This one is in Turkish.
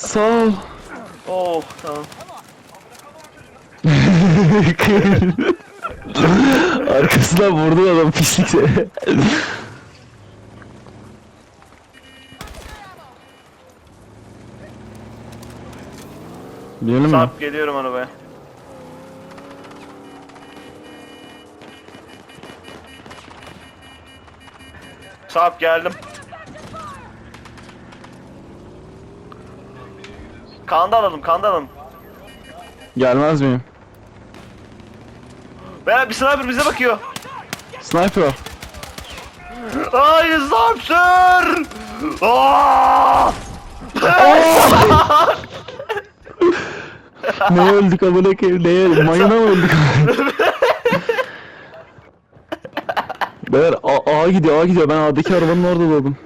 Sağ ol. Oh tamam. Arkasından vurdu adam pislikle. Binelim mi? Sarp geliyorum arabaya. Sarp geldim. Kanda alalım, kanda alalım. Gelmez miyim? Beyler bir sniper bize bakıyor. Sniper. Sarp sür! Aa! ne öldük amına koyayım? Neye? Mayına mı öldük? Beyler A, A gidiyor A gidiyor ben A'daki arabanın orada doğdum.